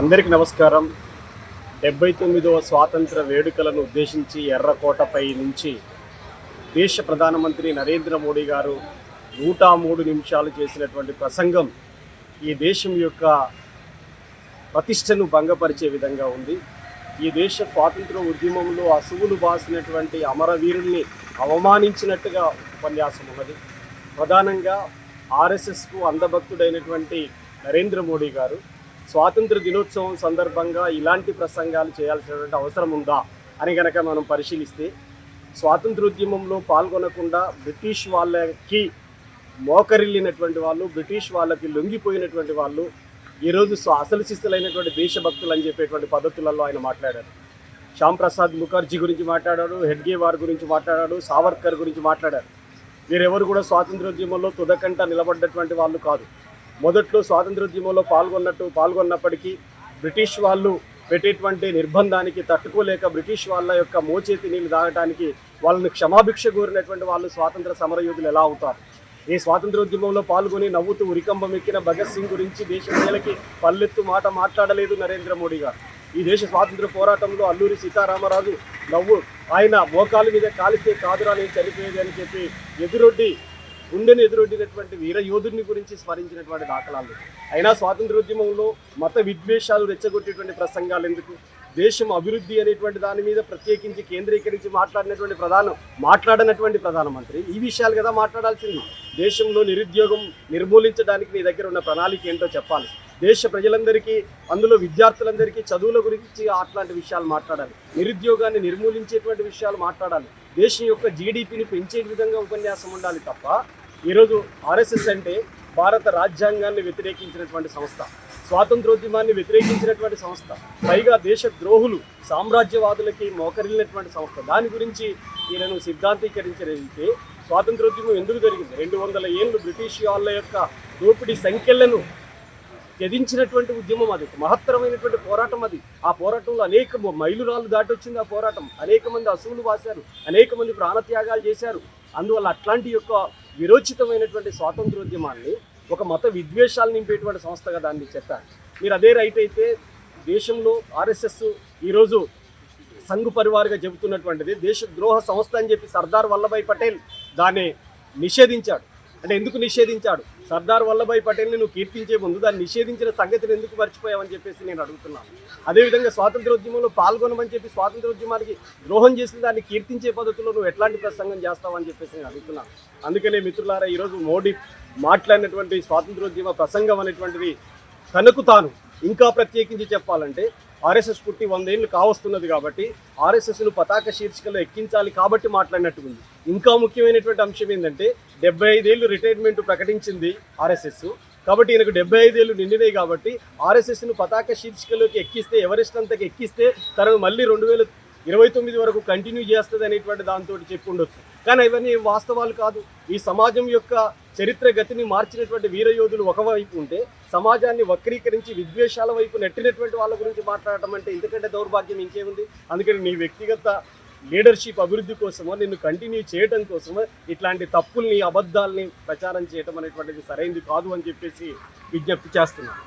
అందరికీ నమస్కారం. డెబ్బై తొమ్మిదవ స్వాతంత్ర వేడుకలను ఉద్దేశించి ఎర్రకోటపై నుంచి దేశ ప్రధానమంత్రి నరేంద్ర మోడీ గారు నూట మూడు నిమిషాలు చేసినటువంటి ప్రసంగం ఈ దేశం యొక్క ప్రతిష్టను భంగపరిచే విధంగా ఉంది. ఈ దేశ స్వాతంత్ర ఉద్యమంలో అసువులు బాసినటువంటి అమరవీరుల్ని అవమానించినట్టుగా ఉపన్యాసం ఉన్నది. ప్రధానంగా ఆర్ఎస్ఎస్కు అందభక్తుడైనటువంటి నరేంద్ర మోడీ గారు స్వాతంత్ర దినోత్సవం సందర్భంగా ఇలాంటి ప్రసంగాలు చేయాల్సినటువంటి అవసరం ఉందా అని గనక మనం పరిశీలిస్తే స్వాతంత్రోద్యమంలో పాల్గొనకుండా బ్రిటిష్ వాళ్ళకి మోకరిల్లినటువంటి వాళ్ళు బ్రిటిష్ వాళ్ళకి లొంగిపోయినటువంటి వాళ్ళు ఈరోజు అసలు శిస్తులైనటువంటి దేశభక్తులు అని చెప్పేటువంటి పద్ధతులలో ఆయన మాట్లాడారు. శ్యామ్ ప్రసాద్ ముఖర్జీ గురించి మాట్లాడాడు హెడ్గే వార్ గురించి మాట్లాడాడు సావర్కర్ గురించి మాట్లాడారు. వీరెవరు కూడా స్వాతంత్రోద్యమంలో తుదకంట నిలబడ్డటువంటి వాళ్ళు కాదు. మొదట్లో స్వాతంత్రోద్యమంలో పాల్గొన్నట్టు పాల్గొన్నప్పటికీ బ్రిటిష్ వాళ్ళు పెట్టేటువంటి నిర్బంధానికి తట్టుకోలేక బ్రిటిష్ వాళ్ళ యొక్క మోచేతి నీళ్ళు తాగటానికి వాళ్ళని క్షమాభిక్ష కోరినటువంటి వాళ్ళు స్వాతంత్ర సమరయోధులు ఎలా అవుతారు? ఈ స్వాతంత్రోద్యమంలో పాల్గొని నవ్వుతూ ఉరికంబం ఎక్కిన భగత్ సింగ్ గురించి దేశ ప్రజలకి పల్లెత్తు మాట మాట్లాడలేదు నరేంద్ర మోడీ గారు. ఈ దేశ స్వాతంత్ర పోరాటంలో అల్లూరి సీతారామరాజు నవ్వు ఆయన మోకాలు మీద కాలిస్తే కాదురా నేను చనిపోయేది అని చెప్పి ఎదురొడ్డి గుండెను ఎదురొడ్డినటువంటి వీర యోధుడిని గురించి స్మరించినటువంటి దాఖలాలు. అయినా స్వాతంత్రోద్యమంలో మత విద్వేషాలు రెచ్చగొట్టేటువంటి ప్రసంగాలు ఎందుకు? దేశం అభివృద్ధి అనేటువంటి దాని మీద ప్రత్యేకించి కేంద్రీకరించి మాట్లాడినటువంటి ప్రధాన మాట్లాడనటువంటి ప్రధానమంత్రి ఈ విషయాలు కదా మాట్లాడాల్సింది. దేశంలో నిరుద్యోగం నిర్మూలించడానికి నీ దగ్గర ఉన్న ప్రణాళిక ఏంటో చెప్పాలి. దేశ ప్రజలందరికీ అందులో విద్యార్థులందరికీ చదువుల గురించి అట్లాంటి విషయాలు మాట్లాడాలి. నిరుద్యోగాన్ని నిర్మూలించేటువంటి విషయాలు మాట్లాడాలి. దేశం యొక్క జీడిపిని పెంచే విధంగా ఉపన్యాసం ఉండాలి తప్ప ఈరోజు ఆర్ఎస్ఎస్ అంటే భారత రాజ్యాంగాన్ని వ్యతిరేకించినటువంటి సంస్థ. స్వాతంత్రోద్యమాన్ని వ్యతిరేకించినటువంటి సంస్థ పైగా దేశ ద్రోహులు సామ్రాజ్యవాదులకి మోకరిల్లినటువంటి సంస్థ. దాని గురించి ఈయనను సిద్ధాంతీకరించగలిగితే స్వాతంత్రోద్యమం ఎందుకు జరిగింది? రెండు వందల ఏళ్ళు బ్రిటిష్ వాళ్ళ యొక్క దోపిడీ సంఖ్యలను త్యజించినటువంటి ఉద్యమం అది. మహత్తరమైనటువంటి పోరాటం అది. ఆ పోరాటంలో అనేక మైలురాళ్ళు దాటొచ్చింది ఆ పోరాటం. అనేక మంది అసువులు వాశారు. అనేక మంది ప్రాణత్యాగాలు చేశారు. అందువల్ల అట్లాంటి యొక్క విరోచితమైనటువంటి స్వాతంత్రోద్యమాన్ని ఒక మత విద్వేషాలు నింపేటువంటి సంస్థగా దాన్ని చెప్పారు మీరు అదే రైట్ అయితే దేశంలో ఆర్ఎస్ఎస్ ఈరోజు సంఘు పరివారుగా చెబుతున్నటువంటిది దేశ ద్రోహ సంస్థ అని చెప్పి సర్దార్ వల్లభాయ్ పటేల్ దాన్ని నిషేధించాడు. అంటే ఎందుకు నిషేధించాడు? సర్దార్ వల్లభాయ్ పటేల్ని నువ్వు కీర్తించే ముందు దాన్ని నిషేధించిన సంగతిని ఎందుకు మర్చిపోయావని చెప్పేసి నేను అడుగుతున్నాను అదేవిధంగా స్వాతంత్రోద్యమంలో పాల్గొనమని చెప్పి స్వాతంత్రోద్యమానికి ద్రోహం చేసిన దాన్ని కీర్తించే పద్ధతిలో నువ్వు ఎట్లాంటి ప్రసంగం చేస్తావని చెప్పేసి నేను అడుగుతున్నాను అందుకనే మిత్రులారా ఈరోజు మోడీ మాట్లాడినటువంటి స్వాతంత్రోద్యమ ప్రసంగం అనేటువంటిది తనకు తాను ఇంకా ప్రత్యేకించి చెప్పాలంటే ఆర్ఎస్ఎస్ పుట్టి వందేళ్ళు కావస్తున్నది కాబట్టి ఆర్ఎస్ఎస్ను పతాక శీర్షికలో ఎక్కించాలి కాబట్టి మాట్లాడినట్టు ఉంది ఇంకా ముఖ్యమైనటువంటి అంశం ఏంటంటే డెబ్బై ఐదేళ్ళు రిటైర్మెంట్ ప్రకటించింది ఆర్ఎస్ఎస్. కాబట్టి ఈయనకు డెబ్బై ఐదేళ్ళు నిండినాయి కాబట్టి ఆర్ఎస్ఎస్ను పతాక శీర్షికలోకి ఎక్కిస్తే ఎవరెస్ట్ అంతకు ఎక్కిస్తే తనను మళ్ళీ రెండు వేల ఇరవై తొమ్మిది వరకు కంటిన్యూ చేస్తుంది అనేటువంటి దాంతో చెప్పి ఉండొచ్చు. కానీ ఇవన్నీ వాస్తవాలు కాదు. ఈ సమాజం యొక్క చరిత్ర గతిని మార్చినటువంటి వీరయోధులు ఒకవైపు ఉంటే సమాజాన్ని వక్రీకరించి విద్వేషాల వైపు నెట్టినటువంటి వాళ్ళ గురించి మాట్లాడటం అంటే ఇంతకంటే దౌర్భాగ్యం ఇంకేముంది? అందుకని నీ వ్యక్తిగత లీడర్షిప్ అభివృద్ధి కోసమో నిన్ను కంటిన్యూ చేయడం కోసమో ఇట్లాంటి తప్పుల్ని అబద్ధాలని ప్రచారం చేయడం అనేటువంటిది సరైంది కాదు అని చెప్పేసి విజ్ఞప్తి చేస్తున్నాను.